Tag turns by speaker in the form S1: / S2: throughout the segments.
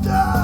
S1: 가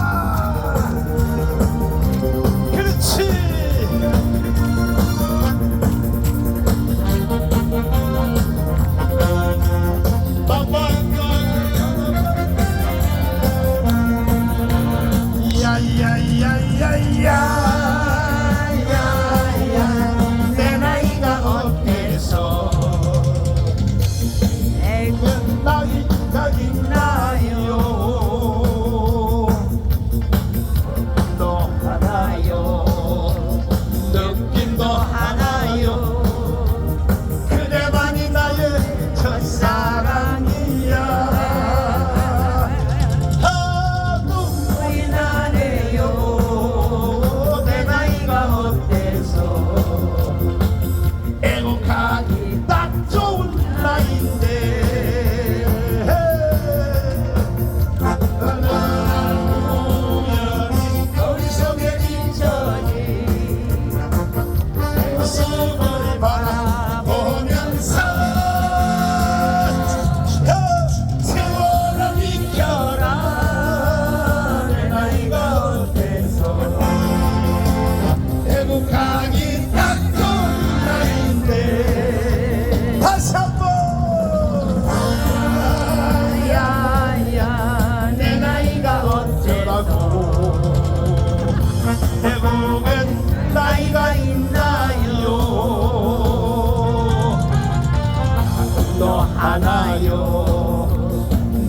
S1: 하나요?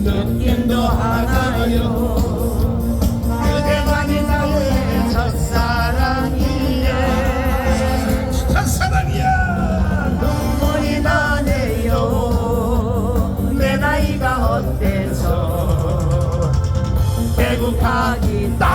S1: 느낌도 하나요? 그대만이 나의 첫사랑이야 첫사랑이야!
S2: 눈물이 나네요. 내 나이가 어때서?
S1: 애국하기 딱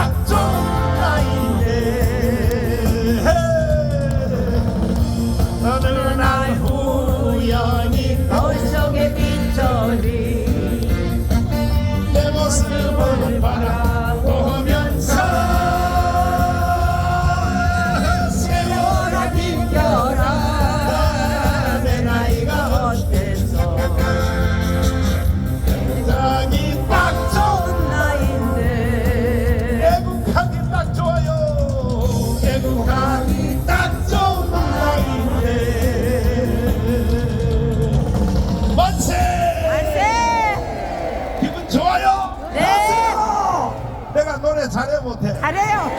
S1: 잘해 못해.
S2: 잘해요.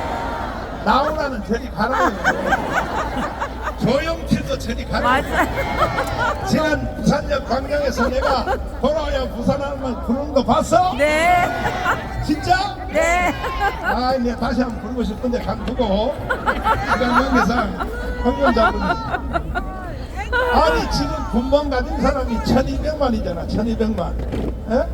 S1: 나훈아는 저리 가라요 조영필도 저리 가라요
S2: 맞아
S1: 지난 부산역 광장에서 내가 돌아와야 부산하면 부르는 거 봤어?
S2: 네.
S1: 진짜?
S2: 네.
S1: 아, 이제 다시 한번 부르고 싶은데 간 두고. 시간 관계상 공연 잡으니 아니 지금 군번 가진 사람이 1200만이잖아 1200만. 에?